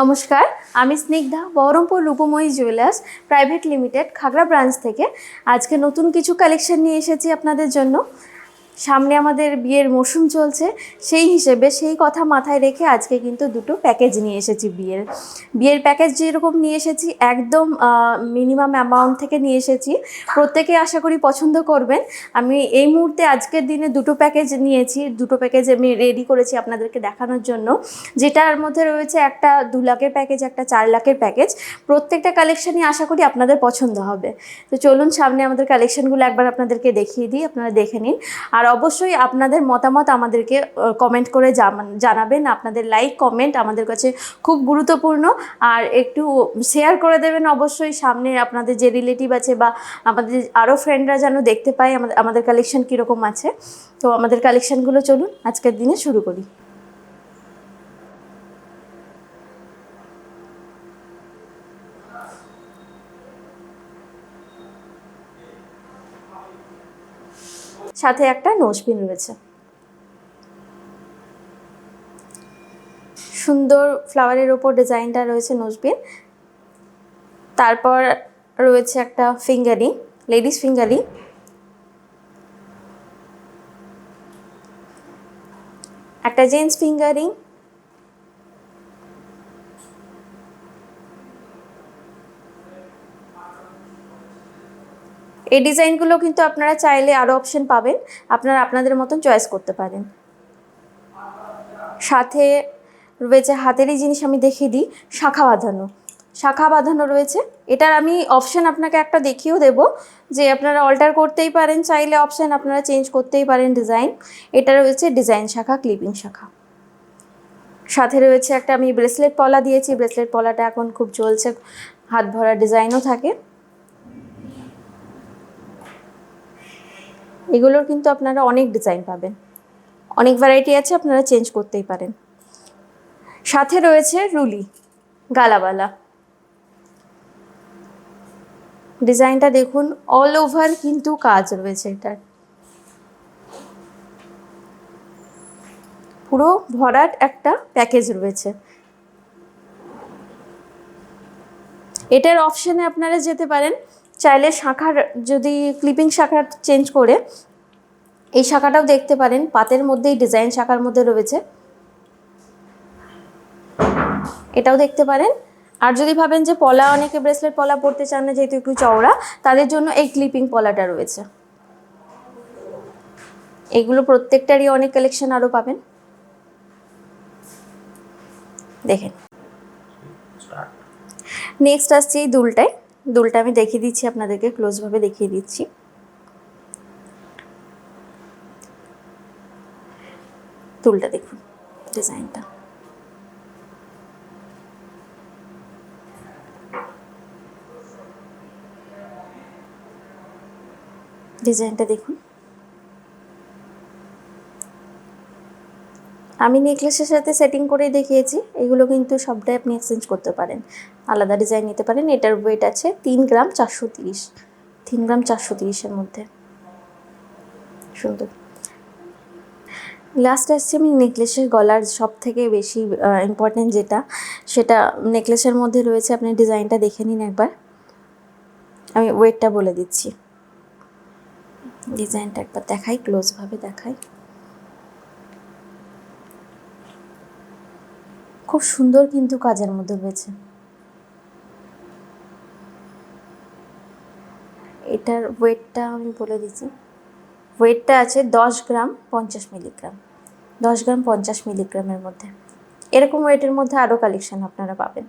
নমস্কার, আমি Snigdha, Baharampur Rupmoyee jewellers private limited, Khagra branch থেকে। আজকে নতুন কিছু কালেকশন নিয়ে এসেছি আপনাদের জন্য। সামনে আমাদের বিয়ের মরশুম চলছে, সেই হিসেবে সেই কথা মাথায় রেখে আজকে কিন্তু দুটো প্যাকেজ নিয়ে এসেছি বিয়ের। বিয়ের প্যাকেজ যেরকম নিয়ে এসেছি, একদম মিনিমাম অ্যামাউন্ট থেকে নিয়ে এসেছি। প্রত্যেকে আশা করি পছন্দ করবেন। আমি এই মুহূর্তে আজকের দিনে দুটো প্যাকেজ নিয়েছি। দুটো প্যাকেজ আমি রেডি করেছি আপনাদেরকে দেখানোর জন্য। যেটার মধ্যে রয়েছে একটা দু লাখের প্যাকেজ একটা চার লাখের প্যাকেজ প্রত্যেকটা কালেকশনই আশা করি আপনাদের পছন্দ হবে। তো চলুন সামনে আমাদের কালেকশনগুলো একবার আপনাদেরকে দেখিয়ে দিই, আপনারা দেখে নিন। আর অবশ্যই আপনাদের মতামত আমাদেরকে কমেন্ট করে জানাবেন। আপনাদের লাইক কমেন্ট আমাদের কাছে খুব গুরুত্বপূর্ণ। আর একটু শেয়ার করে দেবেন অবশ্যই। সামনে আপনাদের যে রিলেটিভ আছে বা আমাদের আরও ফ্রেন্ডরা যেন দেখতে পায় আমাদের আমাদের কালেকশন কীরকম আছে। তো আমাদের কালেকশানগুলো চলুন, আজকের দিনে শুরু করি। সাথে একটা নোজপিন রয়েছে। সুন্দর ফ্লাওয়ারের ওপর ডিজাইনটা রয়েছে নোজপিন তারপর রয়েছে একটা ফিঙ্গারি, লেডিস ফিঙ্গারি। একটা জেন্টস ফিঙ্গারিং এই ডিজাইনগুলো কিন্তু আপনারা চাইলে আরও অপশন পাবেন। আপনারা আপনাদের মতন চয়েস করতে পারেন। সাথে রয়েছে হাতেরই জিনিস আমি দেখিয়ে দিই, শাখা বাঁধানো। শাখা বাঁধানো রয়েছে। এটার আমি অপশন আপনাকে একটা দেখিয়েও দেব যে আপনারা অল্টার করতেই পারেন, চাইলে অপশন আপনারা চেঞ্জ করতেই পারেন ডিজাইন এটা রয়েছে ডিজাইন শাখা ক্লিপিং শাখা। সাথে রয়েছে একটা আমি ব্রেসলেট পলা দিয়েছি। ব্রেসলেট পলাটা এখন খুব চলছে। হাত ভরা ডিজাইনও থাকে। এগুলোর কিন্তু আপনারা অনেক ডিজাইন পাবেন। অনেক ভ্যারাইটি আছে, আপনারা চেঞ্জ করতেই পারেন। সাথে রয়েছে রুলি, গালাবালা। ডিজাইনটা দেখুন অল ওভার কিন্তু কাজ রয়েছে এটার। পুরো ভরাট একটা প্যাকেজ রয়েছে। এটার অপশানে আপনারা যেতে পারেন, চাইলে শাখার, যদি ক্লিপিং শাখা চেঞ্জ করে এই শাখাটাও দেখতে পারেন, পাতের মধ্যেই, ডিজাইন শাখার মধ্যে রয়েছে। এটাও দেখতে পারেন। আর যদি ভাবেন যে পলা, অনেকে ব্রেসলেট পলা পরতে চান না, যেহেতু একটু চওড়া, তাদের জন্য এই ক্লিপিং পলাটা রয়েছে। এগুলো প্রত্যেকটারই অনেক কালেকশন আরও পাবেন। দেখেন। নেক্সট আসছে এই দুলটায়। দুলটা আমি দেখিয়ে দিচ্ছি, আপনাদেরকে ক্লোজভাবে দেখিয়ে দিচ্ছি। দুলটা দেখুন ডিজাইনটা। ডিজাইনটা দেখুন। আমি নেকলেসের সাথে সেটিং করে দেখিয়েছি, এগুলো কিন্তু সবটাই আপনি এক্সচেঞ্জ করতে পারেন। আলাদা ডিজাইন নিতে পারেন, এটার ওয়েট আছে তিন গ্রাম চারশো তিরিশ। তিন গ্রাম চারশো তিরিশের মধ্যে। সুন্দর। লাস্ট আসছে আমি নেকলেসের গলার সব থেকে বেশি ইম্পর্টেন্ট যেটা, সেটা নেকলেসের মধ্যে রয়েছে, আপনি ডিজাইনটা দেখে নিন একবার। আমি ওয়েটটা বলে দিচ্ছি। ডিজাইনটা একবার দেখাই ক্লোজভাবে দেখাই। খুব সুন্দর কিন্তু কাজের মধ্যে রয়েছে। এটার ওয়েটটা আমি বলে দিচ্ছি। ওয়েটটা আছে দশ গ্রাম পঞ্চাশ মিলিগ্রাম দশ গ্রাম পঞ্চাশ মিলিগ্রামের মধ্যে। এরকম ওয়েটের মধ্যে আরও কালেকশান আপনারা পাবেন।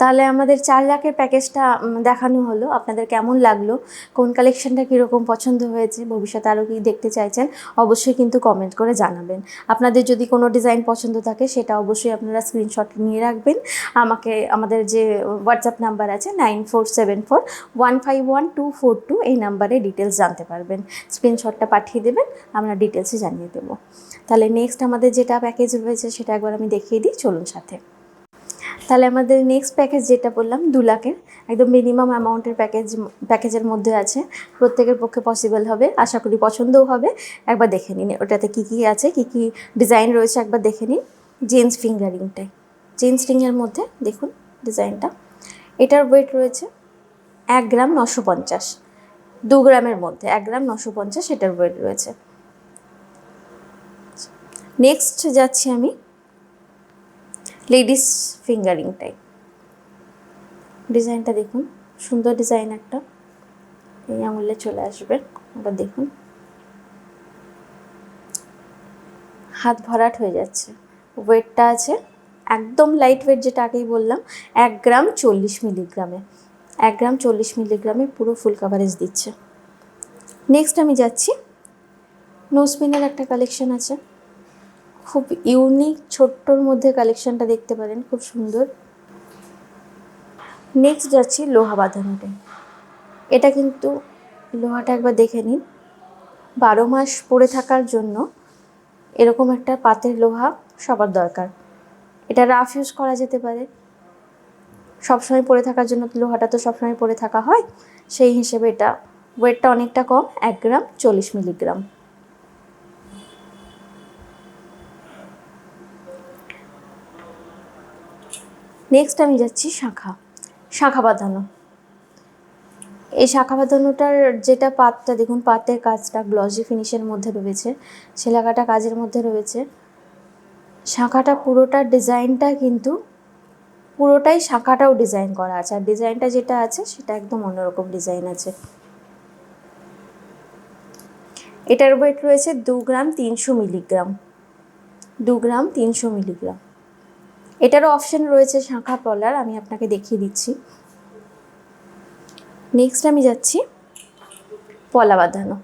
তাহলে আমাদের চার লাখের প্যাকেজটা দেখানো হলো। আপনাদের কেমন লাগল? কোন কালেকশনটা কীরকম পছন্দ হয়েছে? ভবিষ্যতে আরও কি দেখতে চাইছেন? অবশ্যই কিন্তু কমেন্ট করে জানাবেন। আপনাদের যদি কোনো ডিজাইন পছন্দ থাকে, সেটা অবশ্যই আপনারা স্ক্রিনশট নিয়ে রাখবেন। আমাকে, আমাদের যে হোয়াটসঅ্যাপ নাম্বার আছে nine four seven four one five one two four two এই নাম্বারে ডিটেলস জানতে পারবেন। স্ক্রিনশটটা পাঠিয়ে দেবেন, আমরা ডিটেলসে জানিয়ে দেবো। তাহলে নেক্সট আমাদের যেটা প্যাকেজ রয়েছে, সেটা একবার আমি দেখিয়ে দিই। চলুন সাথে। তাহলে আমাদের নেক্সট প্যাকেজ যেটা বললাম, দু লাখের, একদম মিনিমাম অ্যামাউন্টের প্যাকেজ প্যাকেজের মধ্যে আছে। প্রত্যেকের পক্ষে পসিবল হবে, আশা করি পছন্দও হবে। একবার দেখে নিন, ওটাতে কী কী আছে, কী কী ডিজাইন রয়েছে, একবার দেখে নিন। জেন্টস ফিঙ্গারিংটাই চেন স্ট্রিংয়ের মধ্যে দেখুন ডিজাইনটা এটার ওয়েট রয়েছে এক গ্রাম নশো পঞ্চাশ। দু গ্রামের মধ্যে এক গ্রাম নশো পঞ্চাশ এটার ওয়েট রয়েছে। নেক্সট যাচ্ছি আমি লেডিস ফিঙ্গারিং টাইপ ডিজাইনটা দেখুন, সুন্দর ডিজাইন একটা। এই আঙুলে চলে আসবে ওটা দেখুন। হাত ভরাট হয়ে যাচ্ছে। ওয়েটটা আছে একদম লাইট ওয়েট যেটা আগেই বললাম, এক গ্রাম চল্লিশ মিলিগ্রামে এক গ্রাম চল্লিশ মিলিগ্রামে পুরো ফুল কাভারেজ দিচ্ছে। নেক্সট আমি যাচ্ছি। নোসপিনের একটা কালেকশন আছে। খুব ইউনিক ছোট্টর মধ্যে কালেকশনটা দেখতে পারেন, খুব সুন্দর। নেক্সট যাচ্ছি লোহা বাঁধানোটাই এটা কিন্তু লোহাটা একবার দেখে নিন। বারো মাস পরে থাকার জন্য এরকম একটা পাতের লোহা সবার দরকার। এটা রাফ ইউজ করা যেতে পারে। সবসময় পরে থাকার জন্য লোহাটা তো সবসময় পরে থাকা হয়। সেই হিসেবে এটা ওয়েটটা অনেকটা কম, এক গ্রাম চল্লিশ মিলিগ্রাম নেক্সট আমি যাচ্ছি শাখা। শাখা বাঁধানো। এই শাখা বাঁধানোটার যেটা পাতটা, দেখুন পাতের কাজটা গ্লসি ফিনিশের মধ্যে রয়েছে সেলাকাটা কাজের মধ্যে রয়েছে। শাখাটা পুরোটার ডিজাইনটা কিন্তু, পুরোটাই শাখাটাও ডিজাইন করা আছে। আর ডিজাইনটা যেটা আছে, সেটা একদম অন্যরকম ডিজাইন আছে। এটার ওয়েট রয়েছে দু গ্রাম তিনশো মিলিগ্রাম। দু গ্রাম তিনশো মিলিগ্রাম। এটারও অপশান রয়েছে শাঁখা পলার, আমি আপনাকে দেখিয়ে দিচ্ছি। নেক্সট আমি যাচ্ছি পলা বাঁধানো।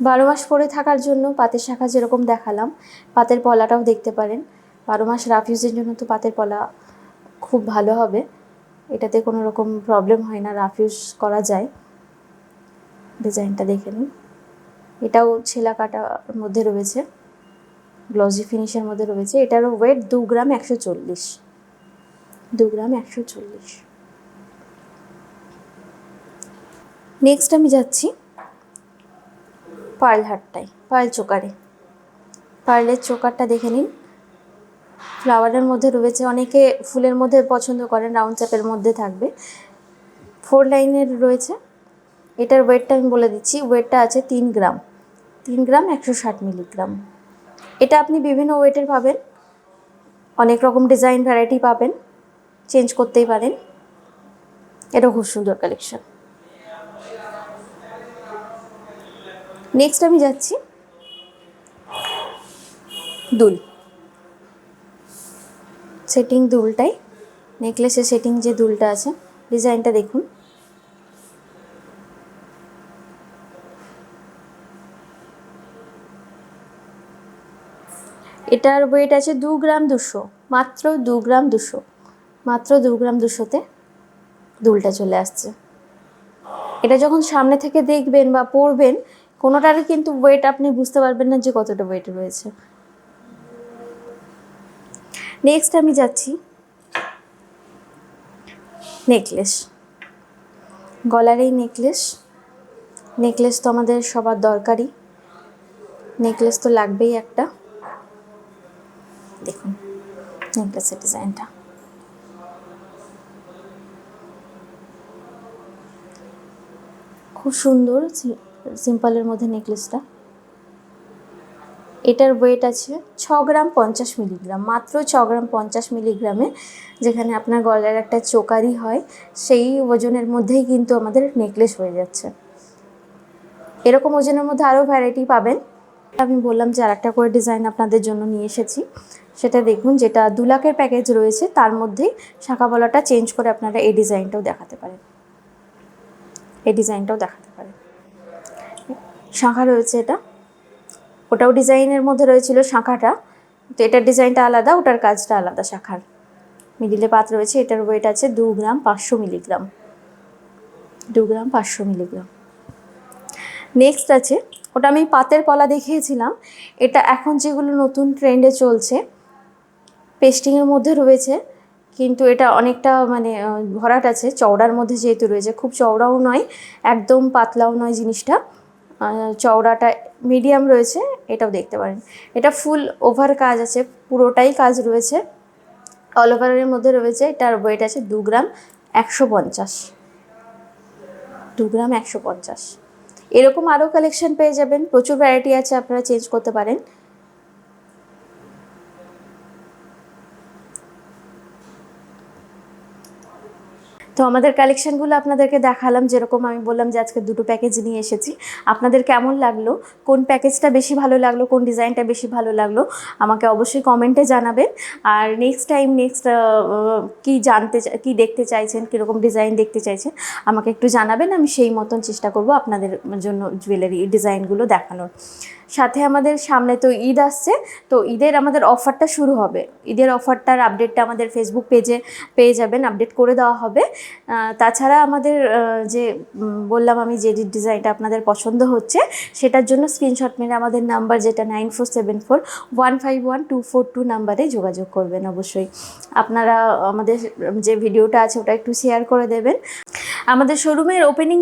বারো মাস পরে থাকার জন্য পাতের শাখা যেরকম দেখালাম, পাতের পলাটাও দেখতে পারেন। বারো মাস রাফ ইউজের জন্য তো পাতের পলা খুব ভালো হবে। এটাতে কোনো রকম প্রবলেম হয় না রাফ ইউজ করা যায়। ডিজাইনটা দেখে নিন। এটাও ছেলা কাটার মধ্যে রয়েছে। গ্লসি ফিনিশের মধ্যে রয়েছে, এটারও ওয়েট দু গ্রাম একশো চল্লিশ। দু গ্রাম একশো চল্লিশ। নেক্সট আমি যাচ্ছি পার্ল হাটটায় পার্ল চোকারে। পার্লের চোকারটা দেখে নিন। ফ্লাওয়ারের মধ্যে রয়েছে, অনেকে ফুলের মধ্যে পছন্দ করেন রাউন্ড শেপের মধ্যে থাকবে। ফোর লাইনের রয়েছে, এটার ওয়েটটা আমি বলে দিচ্ছি ওয়েটটা আছে তিন গ্রাম। তিন গ্রাম একশো ষাট মিলিগ্রাম। এটা আপনি বিভিন্ন ওয়েটের পাবেন। অনেক রকম ডিজাইন ভ্যারাইটি পাবেন। চেঞ্জ করতেই পারেন। এটা খুব সুন্দর কালেকশন নেক্সট আমি যাচ্ছি। দুল। সেটিং দুলটাই। নেকলেসের সেটিং যে দুলটা আছে ডিজাইনটা দেখুন। এটার ওয়েট আছে দু গ্রাম দুশো, মাত্র দু গ্রাম দুশো, মাত্র দু গ্রাম দুশোতে দুলটা চলে আসছে। এটা যখন সামনে থেকে দেখবেন বা পরবেন কোনোটার কিন্তু ওয়েট আপনি বুঝতে পারবেন না যে কতটা ওয়েট রয়েছে। নেক্সট আমি যাচ্ছি নেকলেস গলার এই নেকলেস নেকলেস তো আমাদের সবার দরকারই। নেকলেস তো লাগবেই একটা। দেখুন, নেকলেসের ডিজাইনটা। খুব সুন্দর সিম্পলের মধ্যে নেকলেসটা। এটার ওয়েট আছে ছ গ্রাম পঞ্চাশ মিলিগ্রাম, মাত্র ছ গ্রাম পঞ্চাশ মিলিগ্রামে, যেখানে আপনার গলার একটা চোকারি হয়, সেই ওজনের মধ্যেই কিন্তু আমাদের নেকলেস হয়ে যাচ্ছে। এরকম ওজনের মধ্যে আরও ভ্যারাইটি পাবেন। আমি বললাম যে আর একটা করে ডিজাইন আপনাদের জন্য নিয়ে এসেছি। সেটা দেখুন, যেটা দু লাখের প্যাকেজ রয়েছে, তার মধ্যেই শাখা বলাটা চেঞ্জ করে আপনারা এই ডিজাইনটাও দেখাতে পারেন। এই ডিজাইনটাও দেখাতে পারেন। শাঁখা রয়েছে এটা। ওটাও ডিজাইনের মধ্যে রয়েছিল শাঁখাটা। তো এটার ডিজাইনটা আলাদা, ওটার কাজটা আলাদা শাখার। মিডিলে পাত রয়েছে, এটার ওয়েট আছে দু গ্রাম পাঁচশো মিলিগ্রাম। দু গ্রাম পাঁচশো মিলিগ্রাম। নেক্সট আছে, ওটা আমি পাতের পলা দেখিয়েছিলাম। এটা এখন যেগুলো নতুন ট্রেন্ডে চলছে পেস্টিংয়ের মধ্যে রয়েছে, কিন্তু এটা অনেকটা মানে ভরাট আছে। চওড়ার মধ্যে যেহেতু রয়েছে, খুব চওড়াও নয়, একদম পাতলাও নয় জিনিসটা। চওড়াটা মিডিয়াম রয়েছে, এটাও দেখতে পারেন। এটা ফুল ওভার কাজ আছে, পুরোটাই কাজ রয়েছে। অল ওভারের মধ্যে রয়েছে, এটার ওয়েট আছে দু গ্রাম একশো পঞ্চাশ। দু গ্রাম একশো পঞ্চাশ। এরকম আরও কালেকশন পেয়ে যাবেন, প্রচুর ভ্যারাইটি আছে, আপনারা চেঞ্জ করতে পারেন। তো আমাদের কালেকশনগুলো আপনাদেরকে দেখালাম, যেরকম আমি বললাম যে আজকে দুটো প্যাকেজ নিয়ে এসেছি। আপনাদের কেমন লাগল? কোন প্যাকেজটা বেশি ভালো লাগল? কোন ডিজাইনটা বেশি ভালো লাগল? আমাকে অবশ্যই কমেন্টে জানাবেন। আর নেক্সট টাইম নেক্সট কী জানতে কী দেখতে চাইছেন, কীরকম ডিজাইন দেখতে চাইছেন, আমাকে একটু জানাবেন। আমি সেই মতন চেষ্টা করব আপনাদের জন্য জুয়েলারি ডিজাইনগুলো দেখানোর। সাথে আমাদের সামনে তো ঈদ আসছে, তো ঈদের আমাদের অফারটা শুরু হবে। ঈদের অফারটার আপডেটটা আমাদের ফেসবুক পেজে পেয়ে যাবেন আপডেট করে দেওয়া হবে। তাছাড়া আমাদের যে বললাম আমি যে ডিজাইনটা আপনাদের পছন্দ হচ্ছে, সেটার জন্য স্ক্রিনশট মেরে আমাদের নাম্বার যেটা nine four seven four one five one two four two নাম্বারে যোগাযোগ করবেন অবশ্যই। আপনারা আমাদের যে ভিডিওটা আছে ওটা একটু শেয়ার করে দেবেন। আমাদের শোরুমের ওপেনিং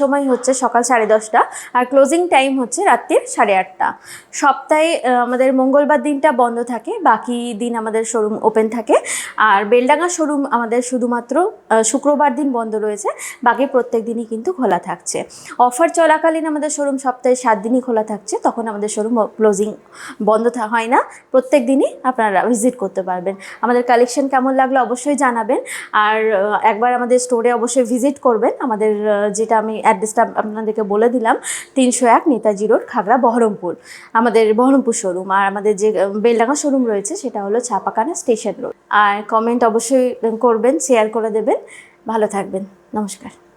সময় হচ্ছে সকাল সাড়ে দশটা আর ক্লোজিং টাইম হচ্ছে রাত্রির সাড়ে আটটা। সপ্তাহে আমাদের মঙ্গলবার দিনটা বন্ধ থাকে, বাকি দিন আমাদের শোরুম ওপেন থাকে। আর বেলডাঙ্গা শোরুম আমাদের শুধুমাত্র শুক্রবার দিন বন্ধ রয়েছে, বাকি প্রত্যেক দিনই কিন্তু খোলা থাকছে। অফার চলাকালীন আমাদের শোরুম সপ্তাহে সাত দিনই খোলা থাকছে, তখন আমাদের শোরুম ক্লোজিং বন্ধ হয় না। প্রত্যেক দিনই আপনারা ভিজিট করতে পারবেন। আমাদের কালেকশন কেমন লাগল অবশ্যই জানাবেন। আর একবার আমাদের স্টোরে অবশ্যই ভিজিট করবেন। আমাদের যেটা আমি অ্যাড্রেসটা আপনাদেরকে বলে দিলাম, তিনশো এক নেতাজি রোড, খাগড়া, বহরমপুর। আমাদের বহরমপুর শোরুম আর আমাদের যে বেলডাঙ্গা শোরুম রয়েছে, সেটা হলো ছাপাখানা স্টেশন রোড আর কমেন্ট অবশ্যই করবেন শেয়ার করে দেবেন। ভালো থাকবেন। নমস্কার।